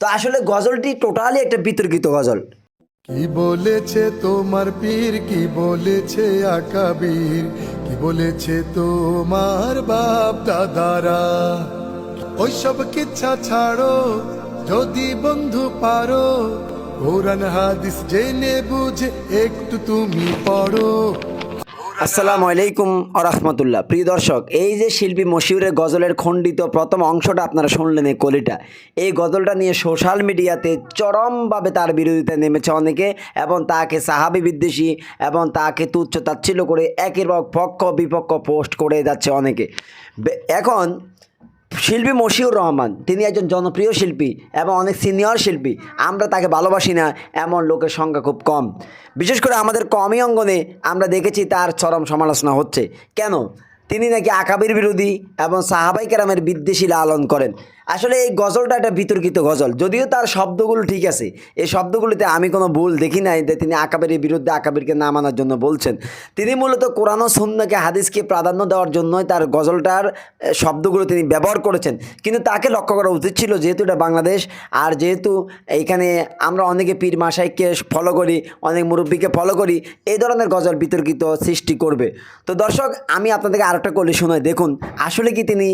তো আসলে গজলটি টোটালি একটা বিতর্কিত গজল। কি বলেছে তোমার পীর? কি বলেছে আকাবির কি বলেছে তোমার বাপ দাদারা? ওইসব কিচ্ছা ছাড়ো, যদি বন্ধু পারো, কোরআন হাদিস জেনে বুঝে একটু তুমি পড়ো। আসসালামু আলাইকুম আরহামতুল্লাহ। প্রিয় দর্শক, এই যে শিল্পী মশিউরের গজলের খণ্ডিত প্রথম অংশটা আপনারা শুনলেন এই কলিটা। এই গজলটা নিয়ে সোশ্যাল মিডিয়াতে চরমভাবে তার বিরোধিতা নেমেছে অনেকে এবং তাকে সাহাবি বিদ্বেষী এবং তাকে তুচ্ছ তাচ্ছিল্য করে একের পক্ষ বিপক্ষ পোস্ট করে যাচ্ছে অনেকে। এখন শিল্পী মশিউর রহমান, তিনি একজন জনপ্রিয় শিল্পী এবং অনেক সিনিয়র শিল্পী। আমরা তাকে ভালোবাসি না, এমন লোকের সংখ্যা খুব কম। বিশেষ করে আমাদের কমই অঙ্গনে আমরা দেখেছি তার চরম সমালোচনা হচ্ছে। কেন? তিনি নাকি আকাবির বিরোধী এবং সাহাবাই কেরামের বিদ্বেষী লালন করেন। আসলে এই গজলটা একটা বিতর্কিত গজল। যদিও তার শব্দগুলো ঠিক আছে। এই শব্দগুলিতে আমি কোনো ভুল দেখি নাই যে তিনি আকাবের বিরুদ্ধে আকাবিরকে না মানার জন্য বলছেন। তিনি মূলত কোরআন ও সুন্নাকে হাদিসকে প্রাধান্য দেওয়ার জন্যই তার গজলটার শব্দগুলো তিনি ব্যবহার করেছেন। কিন্তু তাকে লক্ষ্য করা উচিত ছিল যেহেতু এটা বাংলাদেশ, আর যেহেতু এইখানে আমরা অনেকে পীর মাসাইককে ফলো করি, অনেক মুরব্বীকে ফলো করি, এই ধরনের গজল বিতর্কিত সৃষ্টি করবে। তো দর্শক, আমি আপনাদেরকে আরেকটা করলে শোনাই। দেখুন, আসলে কি তিনি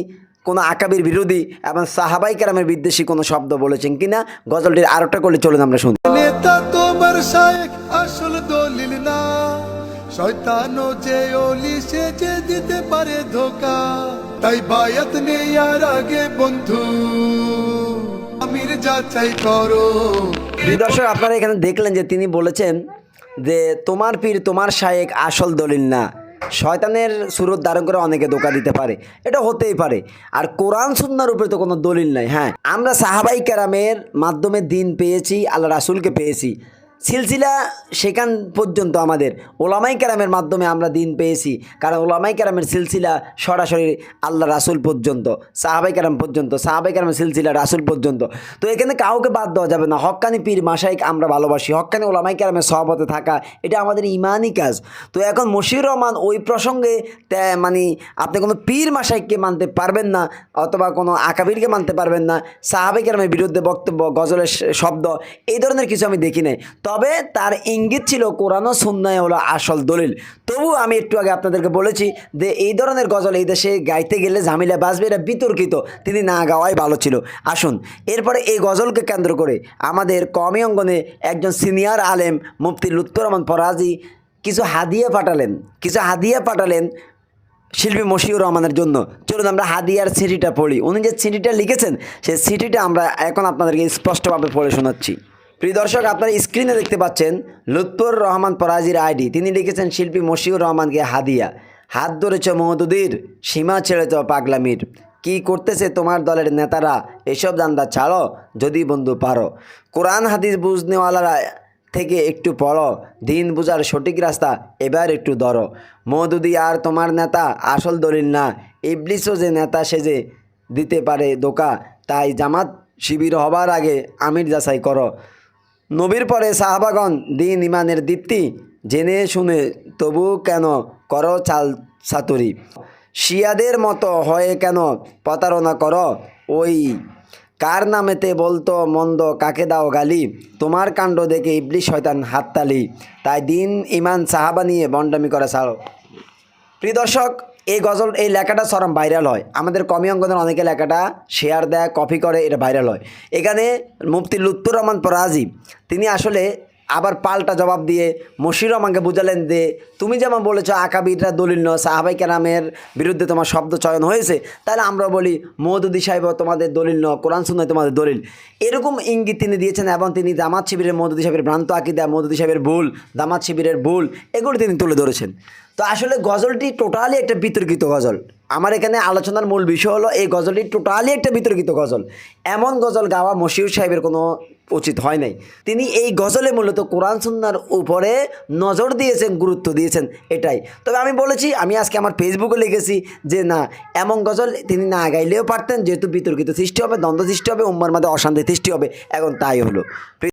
কোনো আকাবির বিরোধী এবং সাহাবাই কেরামের বিদ্বেষী কোনো শব্দ বলেছেন কিনা? গজলটির আরেকটা করলে চলুন আমরা শুনি। নেতা তোমার শায়েক আসল দলিল না। শয়তানও যে অলি সে যে দিতে পারে ধোকা। তাই বায়াত নেয়ার আগে বন্ধু। আমির যাচাই করো। দর্শক আপনারা এখানে দেখলেন যে তিনি বলেছেন যে তোমার পীর তোমার শায়েক আসল দলিল না। শয়তানের সুরত ধারণ করে অনেকে ধোকা দিতে পারে। এটা হতেই পারে। আর কোরআন, সুন্নার উপরে তো কোনো দলিল নাই। হ্যাঁ আমরা সাহাবাই ক্যারামের মাধ্যমে দিন পেয়েছি, আল্লাহ রাসুলকে পেয়েছি। সিলসিলা সেখান পর্যন্ত আমাদের ওলামাই কেরামের মাধ্যমে আমরা দিন পেয়েছি, কারণ ওলামাই কেরামের সিলসিলা সরাসরি আল্লাহ রাসুল পর্যন্ত, সাহাবাই কেরাম পর্যন্ত, সাহাবাই কেরামের সিলসিলা রাসুল পর্যন্ত। তো এখানে কাউকে বাদ দেওয়া যাবে না হক্কানি পীর মাসাইক আমরা ভালোবাসি হক্কানি ওলামাই কেরামের সহবতে থাকা, এটা আমাদের ইমানই কাজ। তো এখন মশিউর রহমান ওই প্রসঙ্গে মানে আপনি কোনো পীর মাসাইককে মানতে পারবেন না, অথবা কোনো আকাবিরকে মানতে পারবেন না, সাহাবাই কেরামের বিরুদ্ধে বক্তব্য, গজলের শব্দ, এই ধরনের কিছু আমি দেখি নাই। তবে তার ইঙ্গিত ছিল কোরআন সুন্নায় হলো আসল দলিল। তবু আমি একটু আগে আপনাদেরকে বলেছি যে এই ধরনের গজল এই দেশে গাইতে গেলে ঝামেলা বাজবে, এটা বিতর্কিত, তিনি না গাওয়াই ভালো ছিল। আসুন, এরপরে এই গজলকে কেন্দ্র করে আমাদের কমি অঙ্গনে একজন সিনিয়র আলেম মুফতি লুৎফর রহমান ফরাজি কিছু হাদিয়া পাঠালেন, কিছু হাদিয়া পাঠালেন শিল্পী মশিউর রহমানের জন্য। চলুন আমরা হাদিয়ার সিটিটা পড়ি। উনি যে সিটিটা লিখেছেন, সেই সিটিটা আমরা এখন আপনাদেরকে স্পষ্টভাবে পড়ে শোনাচ্ছি। প্রিয় দর্শক, আপনারা স্ক্রিনে দেখতে পাচ্ছেন লুৎফর রহমান পরাজির আইডি। তিনি লিখেছেন, শিল্পী মশিউর রহমানকে হাদিয়া। হাত ধরেছ মহদুদির, সীমা ছেড়েছ পাগলামির। কি করতেছে তোমার দলের নেতারা? এসব জানদা ছাড়ো, যদি বন্ধু পারো। কোরআন, হাদিস বুঝনেওয়ালারা থেকে একটু পড়ো। দিন বুঝার সঠিক রাস্তা, এবার একটু ধরো। মহদুদি আর তোমার নেতা আসল দলিল না। ইবলিসও যে নেতা সেজে দিতে পারে দোকা তাই জামাত শিবির হবার আগে আমির যাচাই করো। নবীর পরে সাহাবাগন দিন ইমানের দীপ্তি জেনে শুনে, তবু কেন করো চাল সাতুরি শিয়াদের মতো হয়ে কেন প্রতারণা করো? ওই কার নামেতে বলতো মন্দ কাকে দাও গালি? তোমার কাণ্ড দেখে ইবলিশ শয়তান হাততালি। তাই দিন ইমান সাহাবা নিয়ে বন্ডামি করা ছাড়ো। প্রিয় দর্শক এই গজল, এই লেখাটা সরম ভাইরাল হয়। আমাদের কমি অঙ্গনের অনেকে লেখাটা শেয়ার দেয় কপি করে, এটা ভাইরাল হয়। এখানে মুফতি লুৎফুর রহমান পরাজি তিনি আসলে আবার পাল্টা জবাব দিয়ে মশির আমাকে বুঝালেন যে, তুমি যেমন বলেছ, আকাবিররা দলিল নয়, সাহাবাই কেরামের বিরুদ্ধে তোমার শব্দ চয়ন হয়েছে, তাহলে আমরা বলি মৌদুদি সাহেব তোমাদের দলিল ন কোরআন শুনে তোমাদের দলিল। এরকম ইঙ্গিত তিনি দিয়েছেন এবং তিনি জামাত শিবিরের মৌদুদি সাহেবের ভ্রান্ত আকিদা মৌদুদি সাহেবের ভুল, জামাত শিবিরের ভুল, এগুলো তিনি তুলে ধরেছেন। তো আসলে গজলটি টোটালি একটা বিতর্কিত গজল। আমার এখানে আলোচনার মূল বিষয় হলো, এই গজলটি টোটালি একটা বিতর্কিত গজল। এমন গজল গাওয়া মশিউর সাহেবের কোনো উচিত হয় নাই। তিনি এই গজলে মূলত কোরআন সুন্নার উপরে নজর দিয়েছেন, গুরুত্ব দিয়েছেন, এটাই। তবে আমি বলেছি, আমি আজকে আমার ফেসবুকে লিখেছি যে, না, এমন গজল তিনি না গাইলেও পারতেন, যেহেতু বিতর্কিত সৃষ্টি হবে, দ্বন্দ্ব সৃষ্টি হবে, উম্মার মধ্যে অশান্তি সৃষ্টি হবে, এখন তাই হলো।